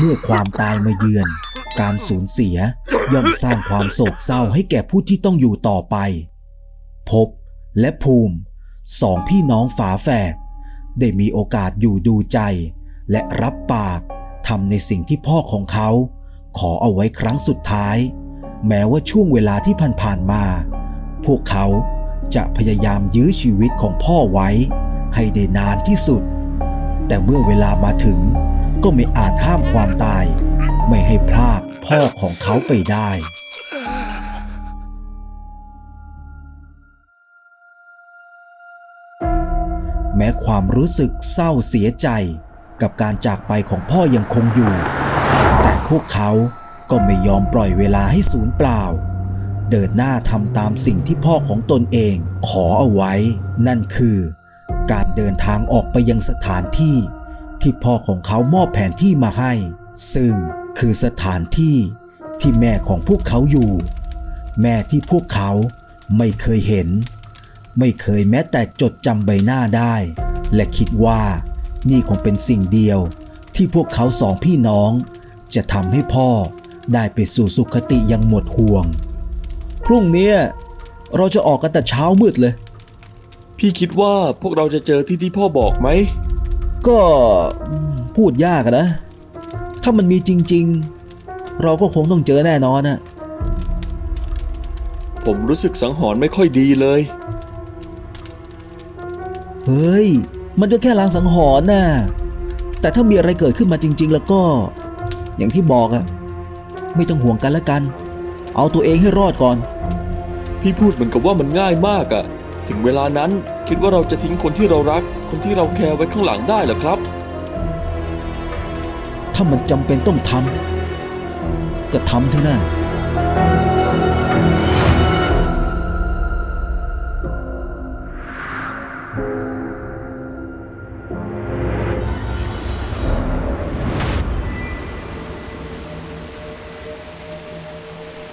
เมื่อความตายมาเยือน การสูญเสียย่อมสร้างความโศกเศร้าให้แก่ผู้ที่ต้องอยู่ต่อไป พบและภูมิสองพี่น้องฝาแฝดได้มีโอกาสอยู่ดูใจ และรับปากทำในสิ่งที่พ่อของเขา ขอเอาไว้ครั้งสุดท้าย แม้ว่าช่วงเวลาที่ผ่านๆมา พวกเขาจะพยายามยื้อชีวิตของพ่อไว้ ให้ได้นานที่สุด แต่เมื่อเวลามาถึง ก็ไม่อาจห้ามความตาย ไม่ให้พลากพ่อของเขาไปได้แม้ความรู้สึกเศร้าเสียใจกับการจากไปของพ่อยังคงอยู่ แต่พวกเขาก็ไม่ยอมปล่อยเวลาให้สูญเปล่า เดินหน้าทำตามสิ่งที่พ่อของตนเองขอเอาไว้ นั่นคือ การเดินทางออกไปยังสถานที่ ที่พ่อของเขามอบแผนที่มาให้ ซึ่งคือสถานที่ที่แม่ของพวกเขาอยู่ แม่ที่พวกเขาไม่เคยเห็น ไม่เคยแม้แต่จดจำใบหน้าได้ และคิดว่านี่คงเป็นสิ่งเดียวที่พวกเขาสองพี่น้อง จะทำให้พ่อได้ไปสู่สุคติอยังหมดห่วง พรุ่งนี้เราจะออกกันแต่เช้ามืดเลย พี่คิดว่าพวกเราจะเจอที่ที่พ่อบอกไหม ก็อืมพูดยากอะนะ ถ้ามันมีจริง ๆ เราก็คงต้องเจอแน่นอนนะผมรู้สึกสังหรณ์ไม่ค่อยดีเลย เฮ้ย มันก็แค่ลางสังหรณ์น่ะ แต่ถ้ามีอะไรเกิดขึ้นมาจริง ๆ แล้วก็ อย่างที่บอกอะไม่ต้องห่วงกันละกัน เอาตัวเองให้รอดก่อน พี่พูดเหมือนกับว่ามันง่ายมากอะถึงเวลานั้น คิดว่าเราจะทิ้งคนที่เรารัก คนที่เราแคร์ไว้ข้างหลังได้หรอครับ ถ้ามันจำเป็นต้องทำก็ทำเถอะนะ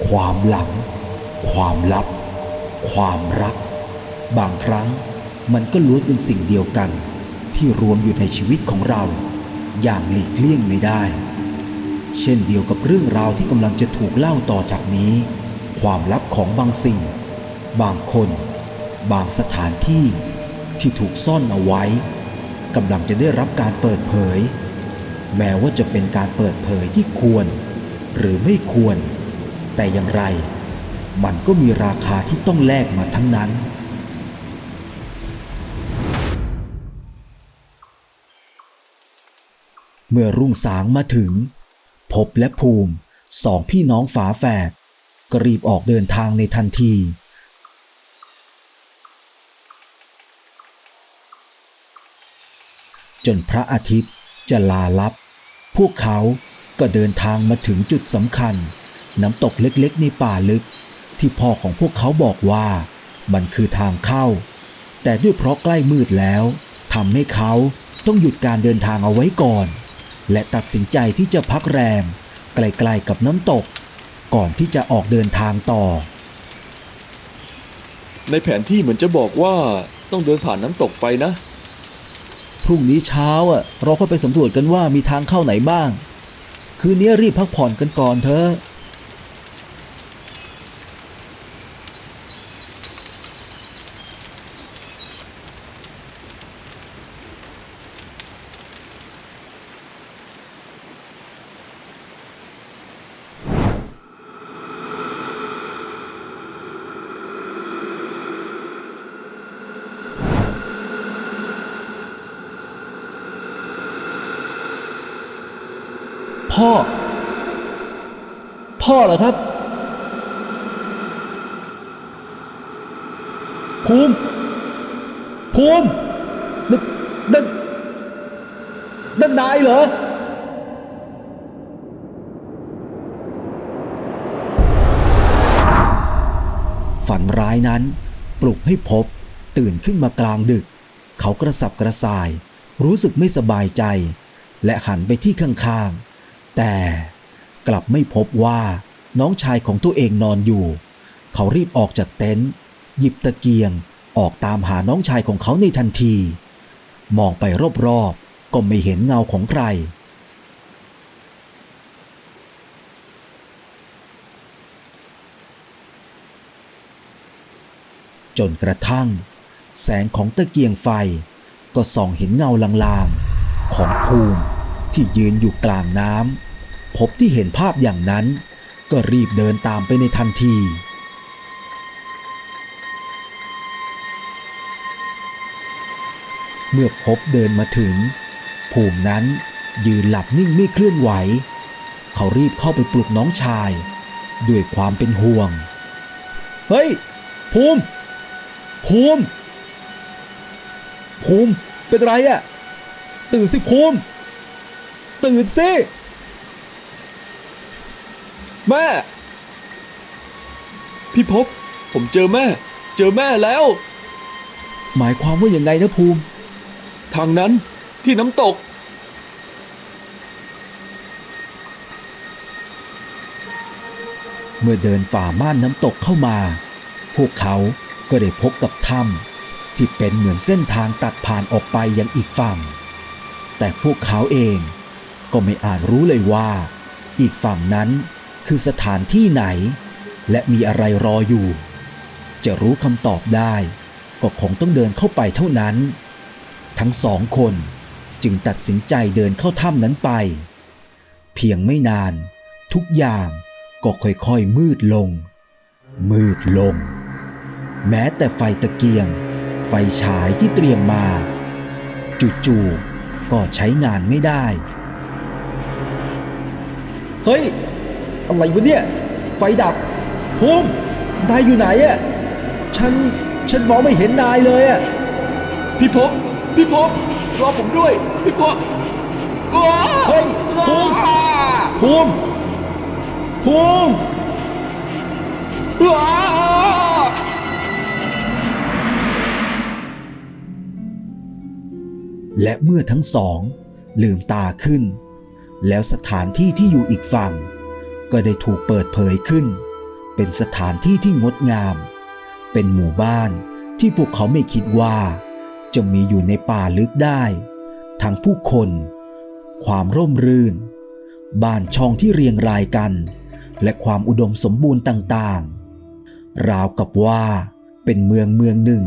ความหลัง ความลับ ความรัก บางครั้ง มันก็ล้วนเป็นสิ่งเดียวกัน ที่รวมอยู่ในชีวิตของเรา อย่างหลีกเลี่ยงไม่ได้ เช่นเดียวกับเรื่องราวที่กำลังจะถูกเล่าต่อจากนี้ ความลับของบางสิ่ง บางคน บางสถานที่ที่ถูกซ่อนเอาไว้กำลังจะได้รับการเปิดเผย แม้ว่าจะเป็นการเปิดเผยที่ควร หรือไม่ควร แต่อย่างไร มันก็มีราคาที่ต้องแลกมาทั้งนั้น เมื่อรุ่งสางมาถึง พบและภูมิสองพี่น้องฝาแฝดก็รีบออกเดินทางในทันที จนพระอาทิตย์จะลาลับ พวกเขาก็เดินทางมาถึงจุดสำคัญ น้ำตกเล็กๆในป่าลึก ที่พ่อของพวกเขาบอกว่ามันคือทางเข้า แต่ด้วยเพราะใกล้มืดแล้วทำให้เขาต้องหยุดการเดินทางเอาไว้ก่อน และตัดสินใจที่จะพักแรมใกล้ๆกับน้ำตก ก่อนที่จะออกเดินทางต่อ ในแผนที่เหมือนจะบอกว่าต้องเดินผ่านน้ำตกไปนะ พรุ่งนี้เช้าอะเราค่อยไปสำรวจกันว่ามีทางเข้าไหนบ้าง คืนนี้รีบพักผ่อนกันก่อนเถอะ พ่อ พ่อเหรอครับ ภูมิ ภูมินั่นนั่นนั่นนายเหรอฝันร้ายนั้นปลุกให้พบ ตื่นขึ้นมากลางดึก เขากระสับกระส่าย รู้สึกไม่สบายใจ และหันไปที่ข้างๆ แต่กลับไม่พบว่าน้องชายของตัวเองนอนอยู่ เขารีบออกจากเต็นท์หยิบตะเกียงออกตามหาน้องชายของเขาในทันที มองไปรอบๆก็ไม่เห็นเงาของใคร จนกระทั่ง แสงของตะเกียงไฟก็ส่องเห็นเงาลางๆ ของภูมิที่ยืนอยู่กลางน้ำ พบที่เห็นภาพอย่างนั้น ก็รีบเดินตามไปในทันที เมื่อพบเดินมาถึง ภูมินั้นยืนหลับนิ่งไม่เคลื่อนไหว เขารีบเข้าไปปลุกน้องชาย ด้วยความเป็นห่วง เฮ้ย ภูมิ ภูมิ ภูมิเป็นไรอะตื่นสิภูมิ ตื่นสิ แม่ พี่พบ ผมเจอแม่ เจอแม่แล้ว หมายความว่าอย่างไงนะภูมิ ทางนั้นที่น้ำตก เมื่อเดินฝ่าม่านน้ำตกเข้ามา พวกเขาก็ได้พบกับถ้ำที่เป็นเหมือนเส้นทางตัดผ่านออกไปยังอีกฝั่ง แต่พวกเขาเองก็ไม่อาจรู้เลยว่า อีกฝั่งนั้น คือสถานที่ไหน และมีอะไรรออยู่ จะรู้คำตอบได้ ก็คงต้องเดินเข้าไปเท่านั้น ทั้งสองคนจึงตัดสินใจเดินเข้าถ้ำนั้นไป เพียงไม่นาน ทุกอย่างก็ค่อยๆมืดลง มืดลง แม้แต่ไฟตะเกียง ไฟฉายที่เตรียมมา จู่ๆก็ใช้งานไม่ได้ เฮ้ย อะไรวะเนี่ย ไฟดับภูมินายอยู่ไหนอะฉัน ฉันมองไม่เห็นนายเลยอะพี่พบพี่พบรอผมด้วย พี่พบว้าเฮ้ยภูมิภูมิภูมิว้าและเมื่อทั้งสอง ลืมตาขึ้น แล้วสถานที่ที่อยู่อีกฝั่ง ก็ได้ถูกเปิดเผยขึ้น เป็นสถานที่ที่งดงาม เป็นหมู่บ้านที่พวกเขาไม่คิดว่า จะมีอยู่ในป่าลึกได้ ทั้งผู้คน ความร่มรื่น บ้านช่องที่เรียงรายกัน และความอุดมสมบูรณ์ต่างๆ ราวกับว่าเป็นเมืองเมืองหนึ่ง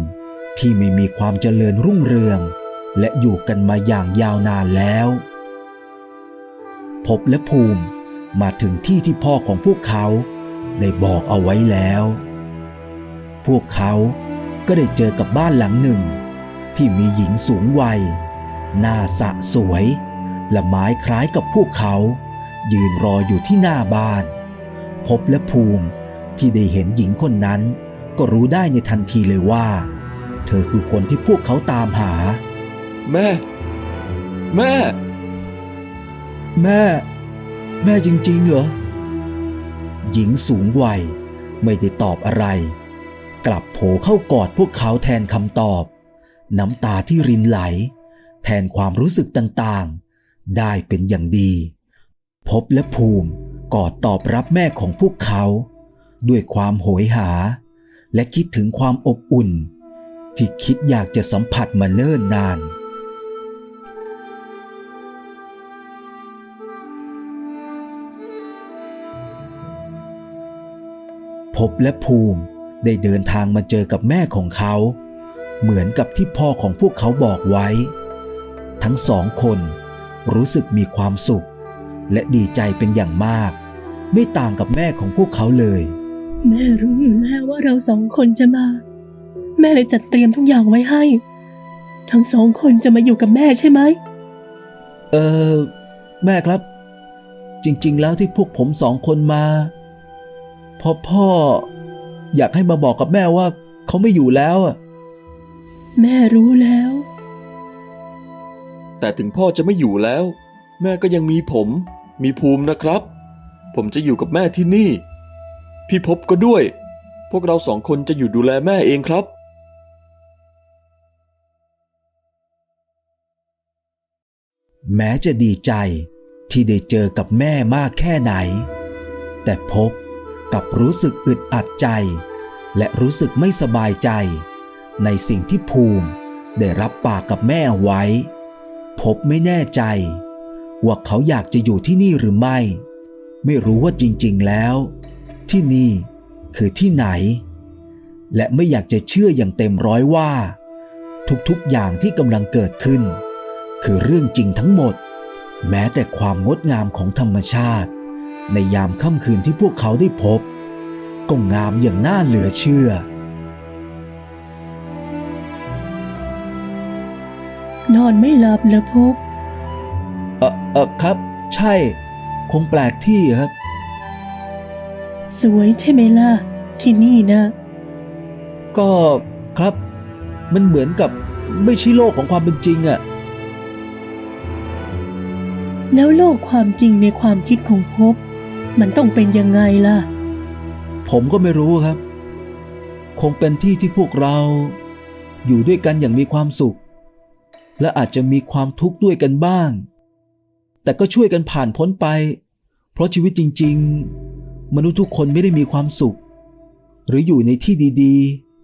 ที่ไม่มีความเจริญรุ่งเรือง และอยู่กันมาอย่างยาวนานแล้ว พบและภูมิ มาถึงที่ที่พ่อของพวกเขาได้บอกเอาไว้แล้ว พวกเขาก็ได้เจอกับบ้านหลังหนึ่ง ที่มีหญิงสูงวัย หน้าสะสวยและไม้คล้ายกับพวกเขา ยืนรออยู่ที่หน้าบ้าน พบและภูมิที่ได้เห็นหญิงคนนั้น ก็รู้ได้ในทันทีเลยว่า เธอคือคนที่พวกเขาตามหา แม่ แม่ แม่ แม่จริงๆเหรอ หญิงสูงวัยไม่ได้ตอบอะไร กลับโผเข้ากอดพวกเขาแทนคำตอบ น้ำตาที่รินไหล แทนความรู้สึกต่างๆ ได้เป็นอย่างดี พบและภูมิกอดตอบรับแม่ของพวกเขา ด้วยความโหยหา และคิดถึงความอบอุ่น ที่คิดอยากจะสัมผัสมาเนิ่นนาน พบและภูมิได้เดินทางมาเจอกับแม่ของเขา เหมือนกับที่พ่อของพวกเขาบอกไว้ ทั้งสองคนรู้สึกมีความสุข และดีใจเป็นอย่างมาก ไม่ต่างกับแม่ของพวกเขาเลย แม่รู้อยู่แล้วว่าเราสองคนจะมา แม่เลยจัดเตรียมทุกอย่างไว้ให้ ทั้งสองคนจะมาอยู่กับแม่ใช่ไหมเออแม่ครับ จริง ๆ แล้วที่พวกผมสองคนมาเพราะพ่อ อยากให้มาบอกกับแม่ว่าเขาไม่อยู่แล้วอะแม่รู้แล้ว แต่ถึงพ่อจะไม่อยู่แล้ว แม่ก็ยังมีผม มีภูมินะครับ ผมจะอยู่กับแม่ที่นี่ พี่พบก็ด้วย พวกเราสองคนจะอยู่ดูแลแม่เองครับ แม้จะดีใจที่ได้เจอกับแม่มากแค่ไหน แต่พบ กับรู้สึกอึดอัดใจ และรู้สึกไม่สบายใจ ในสิ่งที่ภูมิได้รับปากกับแม่ไว้ พบไม่แน่ใจ ว่าเขาอยากจะอยู่ที่นี่หรือไม่ ไม่รู้ว่าจริงๆแล้ว ที่นี่คือที่ไหน และไม่อยากจะเชื่ออย่างเต็มร้อยว่า ทุกๆอย่างที่กำลังเกิดขึ้น คือเรื่องจริงทั้งหมด แม้แต่ความงดงามของธรรมชาติ ในยามค่ำคืนที่พวกเขาได้พบ ก็งามอย่างน่าเหลือเชื่อ นอนไม่หลับเหรอพบเออเออครับ ใช่ คงแปลกที่ครับ สวยใช่ไหมล่ะ ที่นี่นะ ก็ครับ มันเหมือนกับไม่ใช่โลกของความเป็นจริงอะ่ะแล้วโลกความจริงในความคิดของพบ มันต้องเป็นยังไงล่ะ ผมก็ไม่รู้ครับ คงเป็นที่ที่พวกเรา อยู่ด้วยกันอย่างมีความสุข และอาจจะมีความทุกข์ด้วยกันบ้าง แต่ก็ช่วยกันผ่านพ้นไป เพราะชีวิตจริง ๆ มนุษย์ทุกคนไม่ได้มีความสุข หรืออยู่ในที่ดี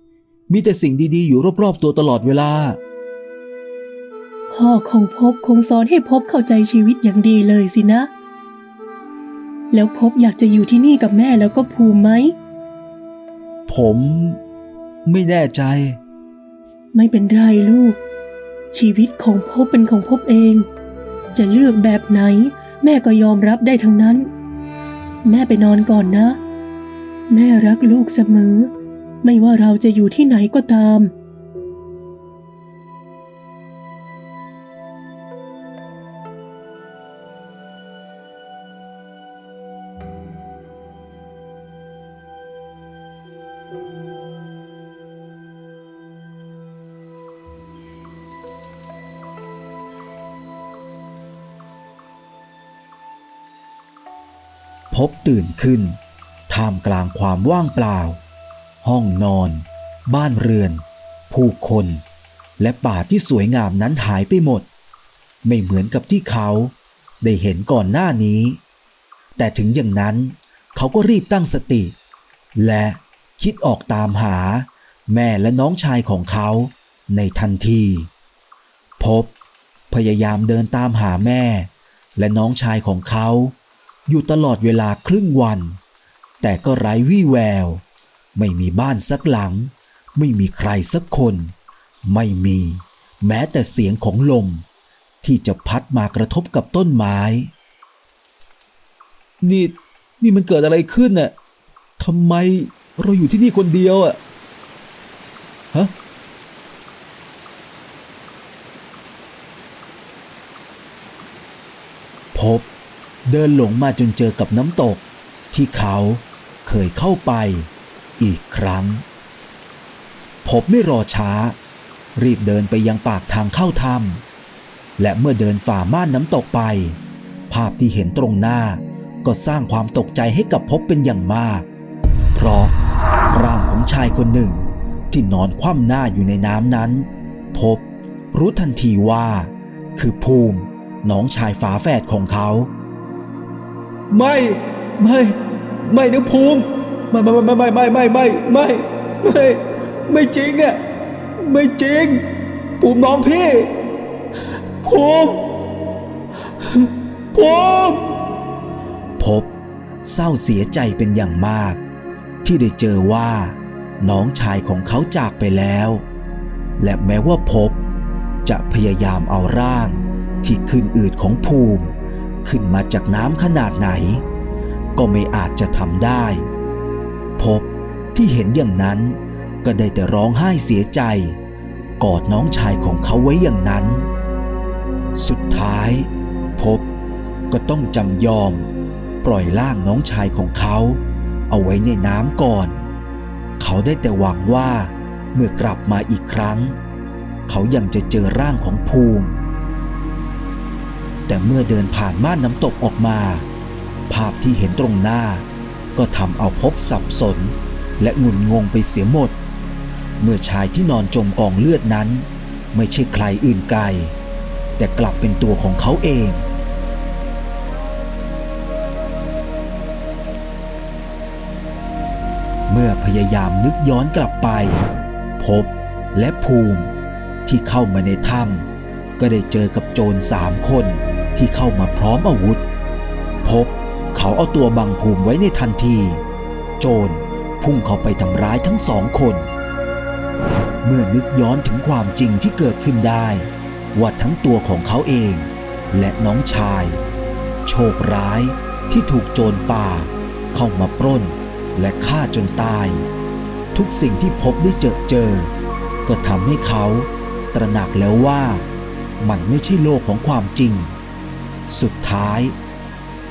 ๆ มีแต่สิ่งดีๆ อยู่รอบๆ ตัวตลอดเวลาพ่อของพบคงสอนให้พบเข้าใจชีวิตอย่างดีเลยสินะ แล้วพบอยากจะอยู่ที่นี่กับแม่แล้วก็ภูมิไหม ผมไม่แน่ใจ ไม่เป็นไรลูก ชีวิตของพบเป็นของพบเอง จะเลือกแบบไหน แม่ก็ยอมรับได้ทั้งนั้น แม่ไปนอนก่อนนะ แม่รักลูกเสมอ ไม่ว่าเราจะอยู่ที่ไหนก็ตาม พบตื่นขึ้น ท่ามกลางความว่างเปล่า ห้องนอน บ้านเรือน ผู้คน และป่าที่สวยงามนั้นหายไปหมด ไม่เหมือนกับที่เขาได้เห็นก่อนหน้านี้ แต่ถึงอย่างนั้นเขาก็รีบตั้งสติ และคิดออกตามหา แม่และน้องชายของเขาในทันที พบพยายามเดินตามหาแม่ และน้องชายของเขา อยู่ตลอดเวลาครึ่งวัน แต่ก็ไร้วี่แวว ไม่มีบ้านสักหลัง ไม่มีใครสักคน ไม่มีแม้แต่เสียงของลม ที่จะพัดมากระทบกับต้นไม้ นี่นี่มันเกิดอะไรขึ้นน่ะทำไมเราอยู่ที่นี่คนเดียวอะฮะพบ เดินหลงมาจนเจอกับน้ำตก ที่เขาเคยเข้าไปอีกครั้งพบไม่รอช้า รีบเดินไปยังปากทางเข้าถ้ำและเมื่อเดินฝ่าม่านน้ำตกไป ภาพที่เห็นตรงหน้าก็สร้างความตกใจให้กับพบเป็นอย่างมาก เพราะร่างของชายคนหนึ่งที่นอนคว่ำหน้าอยู่ในน้ำนั้น พบรู้ทันทีว่า คือภูมิน้องชายฝาแฝดของเขา ไม่ไม่ไม่นะภูมิไม่ไม่ไม่ไม่ไม่ไม่ไม่ไม่ไม่ไม่จริงอะไม่จริง ภูมิน้องพี่ ภูมิภูมิพบเศร้าเสียใจเป็นอย่างมาก ที่ได้เจอว่า น้องชายของเขาจากไปแล้ว และแม้ว่าพบจะพยายามเอาร่างที่ขึ้นอืดของภูมิ ขึ้นมาจากน้ำขนาดไหน ก็ไม่อาจจะทำได้ พบที่เห็นอย่างนั้นก็ได้แต่ร้องไห้เสียใจ กอดน้องชายของเขาไว้อย่างนั้น สุดท้าย พบก็ต้องจำยอม ปล่อยร่างน้องชายของเขา เอาไว้ในน้ำก่อน เขาได้แต่หวังว่าเมื่อกลับมาอีกครั้ง เขายังจะเจอร่างของภูมิ แต่เมื่อเดินผ่านม่านน้ำตกออกมา ภาพที่เห็นตรงหน้า ก็ทำเอาพบสับสน และงุนงงไปเสียหมด เมื่อชายที่นอนจมกองเลือดนั้น ไม่ใช่ใครอื่นไกล แต่กลับเป็นตัวของเขาเองเมื่อพยายามนึกย้อนกลับไป พบและภูมิที่เข้ามาในถ้ำก็ได้เจอกับโจรสามคน ที่เข้ามาพร้อมอาวุธ พบเขาเอาตัวบังภูมิไว้ในทันที โจรพุ่งเข้าไปทำร้ายทั้งสองคน เมื่อนึกย้อนถึงความจริงที่เกิดขึ้นได้ ว่าทั้งตัวของเขาเอง และน้องชาย โชคร้ายที่ถูกโจรป่า เข้ามาปล้น และฆ่าจนตาย ทุกสิ่งที่พบได้เจอเจอ ก็ทำให้เขาตระหนักแล้วว่ามันไม่ใช่โลกของความจริง สุดท้าย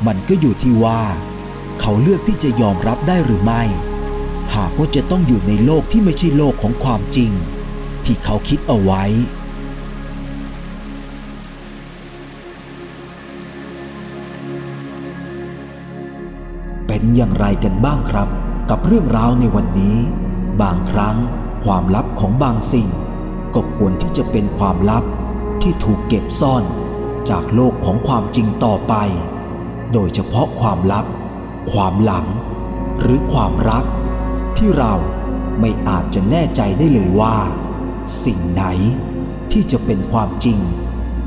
มันก็อยู่ที่ว่า เขาเลือกที่จะยอมรับได้หรือไม่ หากว่าจะต้องอยู่ในโลกที่ไม่ใช่โลกของความจริง ที่เขาคิดเอาไว้เป็นอย่างไรกันบ้างครับ กับเรื่องราวในวันนี้ บางครั้งความลับของบางสิ่ง ก็ควรที่จะเป็นความลับที่ถูกเก็บซ่อน จากโลกของความจริงต่อไป โดยเฉพาะความลับ ความหลัง หรือความรัก ที่เราไม่อาจจะแน่ใจได้เลยว่า สิ่งไหนที่จะเป็นความจริง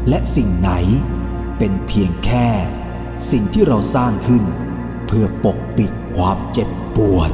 และสิ่งไหนเป็นเพียงแค่ สิ่งที่เราสร้างขึ้น เพื่อปกปิดความเจ็บปวด